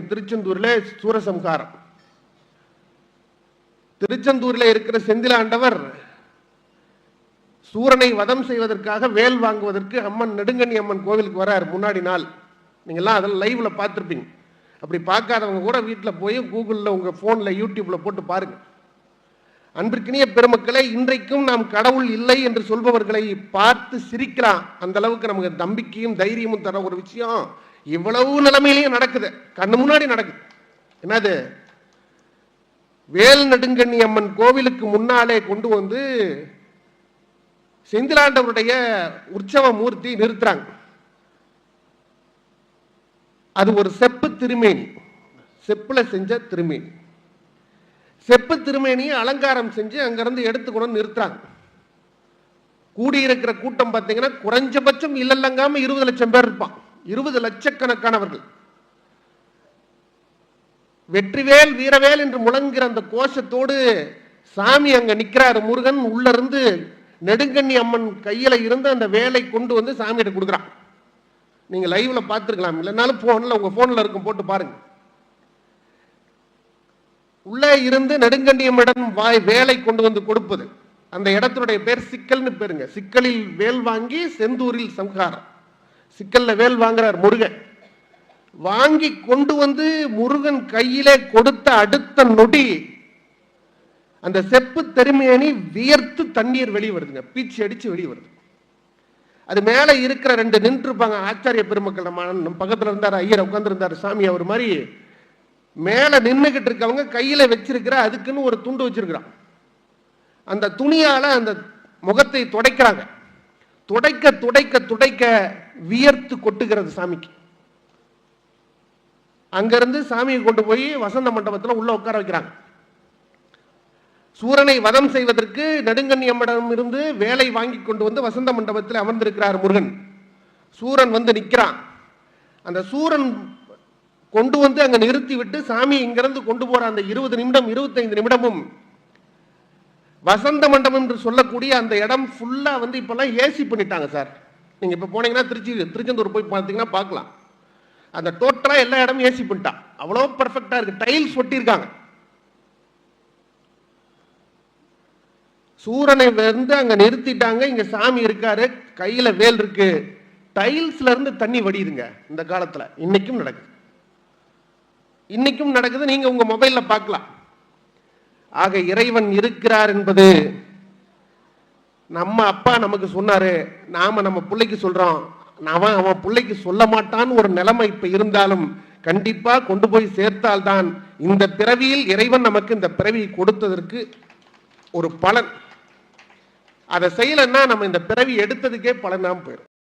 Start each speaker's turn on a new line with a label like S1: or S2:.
S1: திருச்செந்தூர்ல சூரசம்ஹாரம். திருச்செந்தூர்ல இருக்கிற செந்திலாண்டவர் சூரனை வதம் செய்வதற்காக வேல் வாங்குவதற்கு அம்மன் நெடுங்கண்ணி அம்மன் கோவிலுக்கு வரார் முன்னாடி நாள். நீங்கள்லாம் அதெல்லாம் லைவ்ல பார்த்துருப்பீங்க. அப்படி பார்க்காதவங்க கூட வீட்டில் போய் கூகுளில் உங்கள் ஃபோனில் யூடியூப்பில் போட்டு பாருங்க. அன்பிற்கினிய பெருமக்களை இன்றைக்கும் நாம் கடவுள் இல்லை என்று சொல்பவர்களை பார்த்து சிரிக்கலாம். அந்த அளவுக்கு நமக்கு நம்பிக்கையும் தைரியமும் தர ஒரு விஷயம். இவ்வளவு நிலைமையிலையும் நடக்குது. கண்ணு முன்னாடி நடக்குது. என்னது? வேல் நெடுங்கண்ணி அம்மன் கோவிலுக்கு முன்னாலே கொண்டு வந்து செந்திலாண்டவருடைய உற்சவ மூர்த்தி நிறுத்துறாங்க. அது ஒரு செப்பு திருமேனி. செப்புல செஞ்ச திருமேனி. செப்பு திருமேனியை அலங்காரம் செஞ்சு அங்கிருந்து எடுத்து கொண்டு வந்து நிறுத்துறாங்க. கூடியிருக்கிற கூட்டம் பார்த்தீங்கன்னா குறைஞ்சபட்சம் இல்லைல்லங்காம இருபது லட்சம் பேர் இருப்பான் இருபது லட்சக்கணக்கானவர்கள். வெற்றிவேல் வீரவேல் என்று முழங்குகிற அந்த கோஷத்தோடு சாமி அங்க நிக்கிறாரு. முருகன் உள்ள இருந்து நெடுங்கண்ணி அம்மன் கையில இருந்து அந்த வேலை கொண்டு வந்து சாமிகிட்ட கொடுக்குறான். நீங்க லைவ்ல பார்த்துருக்கலாம். இல்லைனாலும் போன்ல உங்க போன்ல இருக்கும் போட்டு பாருங்க. உள்ளே இருந்து நெடுங்கண்ணியம்மிடம் வாய் வேலை கொண்டு வந்து கொடுப்பது. அந்த இடத்தினுடைய பேர் சிக்கல்னு பேருங்க. சிக்கலில் வேல் வாங்கி செந்தூரில் சம்ஹாரம். சிக்கல்ல வேல் வாங்குறார் முருகன். வாங்கி கொண்டு வந்து முருகன் கையிலே கொடுத்த அடுத்த நொடி அந்த செப்பு தெருமையணி வியர்த்து தண்ணீர் வெளியே வருதுங்க. பீச்சு அடிச்சு வெளியே வருது. அது மேலே இருக்கிற ரெண்டு நின்று இருப்பாங்க ஆச்சாரிய பெருமக்கள். நம்ம நம்ம பக்கத்தில் இருந்தார் ஐயர் உட்காந்துருந்தார் சாமி அவர் மாதிரி. மேலே நின்னுகிட்டு இருக்கவங்க கையில் வச்சிருக்கிற அதுக்குன்னு ஒரு துண்டு வச்சிருக்கிறான். அந்த துணியால அந்த முகத்தை துடைக்கிறாங்க. துடைக்க துடைக்க துடைக்க வியர்த்து கொட்டுகிறது சாமிக்கு. அங்கிருந்து சாமியை கொண்டு போய் வசந்த மண்டபத்தில் உள்ள உட்கார வைக்கிறாங்க. சூரனை வதம் செய்வதற்கு நெடுங்கண்ணியம்மிடம் இருந்து வேலை வாங்கி கொண்டு வந்து வசந்த மண்டபத்தில் அமர்ந்திருக்கிறார் முருகன். சூரன் வந்து நிற்கிறான் அந்த சூரன் கொண்டு வந்து அங்க நிறுத்தி விட்டு சாமி இங்கிருந்து கொண்டு போற அந்த இருபது நிமிடம் இருபத்தைந்து நிமிடமும் வசந்த மண்டபம் என்று சொல்லக்கூடிய அந்த இடம் ஃபுல்லா வந்து இப்போல்லாம் ஏசி பண்ணிட்டாங்க சார் நீங்க இப்போ போனீங்கன்னா திருச்சி திருச்செந்தூர் போய் பார்த்தீங்கன்னா பார்க்கலாம். அந்த டோட்டலா எல்லா இடமும் ஏசி பண்ணிட்டான் அவ்வளோ பர்ஃபெக்டாக இருக்கு. டைல்ஸ் ஒட்டியிருக்காங்க. சூரனை வந்து அங்க நிறுத்திட்டாங்க. இங்க சாமி இருக்காரு. கையில வேல் இருக்கு. டைல்ஸ்ல இருந்து தண்ணி வடியுதுங்க இந்த காலத்துல. இன்னைக்கும் நடக்குது. இன்னைக்கும் நடக்குது. நீங்க உங்க மொபைல்ல பார்க்கலாம். ஆக இறைவன் இருக்கிறார் என்பது நம்ம அப்பா நமக்கு சொன்னாரு. நாம நம்ம பிள்ளைக்கு சொல்றோம். அவன் அவன் பிள்ளைக்கு சொல்ல மாட்டான்னு ஒரு நிலைமை இப்ப இருந்தாலும் கண்டிப்பா கொண்டு போய் சேர்த்தால்தான் இந்த பிறவியில் இறைவன் நமக்கு இந்த பிறவியை கொடுத்ததற்கு ஒரு பலன். அதை செய்யலைன்னா நம்ம இந்த பிறவி எடுத்ததுக்கே பலனாம போயிடும்